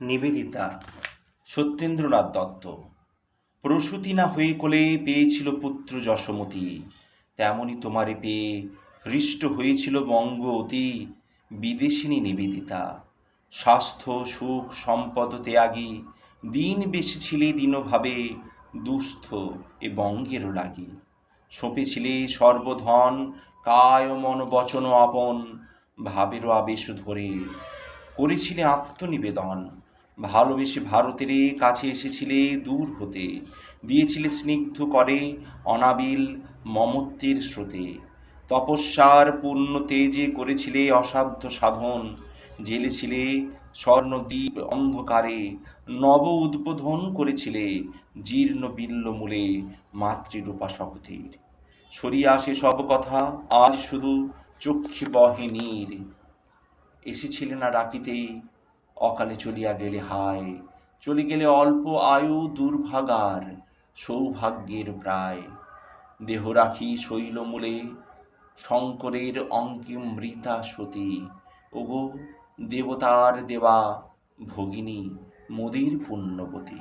নিবেদিতা, সত্যেন্দ্রনাথ দত্ত। প্রসূতি না হয়ে কোলে পেয়েছিল পুত্র যশমতী। তেমনি তোমারে পেয়ে হৃষ্ট হয়েছিল বঙ্গ অতি বিদেশিনী নিবেদিতা। স্বাস্থ্য, সুখ, সম্পদ, ত্যাগী, দিন ছিলে দীনভাবে দুস্থ এ বঙ্গেরও লাগি। সঁপেছিলে সর্বধন কায় মন বচন আপন, ভাবেরও আবেশ ধরে করেছিলে আত্মনিবেদন। ভালোবেসে ভারতের কাছে এসেছিলে দূর হতে। দিয়েছিলে স্নিগ্ধ করে অনাবিল মমত্বের স্রোতে। তপস্যার পূর্ণ তেজে করেছিলে অসাধ্য সাধন। জেলেছিলে স্বর্ণদ্বীপ অন্ধকারে। নব উদ্বোধন করেছিলে জীর্ণ বিল্ল মূলে মাতৃরূপা শপথের সরিয়া আসে সব কথা, আর শুধু চক্ষে বহে নীর। এসেছিলে না ডাকিতেই অকালে চলিয়া গেলে হায়, চলে গেলে অল্প আয়ু দুর্ভাগার, সৌভাগ্যের প্রায়। দেহ রাখি শৈলমূলে শঙ্করের অঙ্কে মৃতা সতী ওগো দেবতার দেবা, ভগিনী, মোদীর পুণ্যবতী।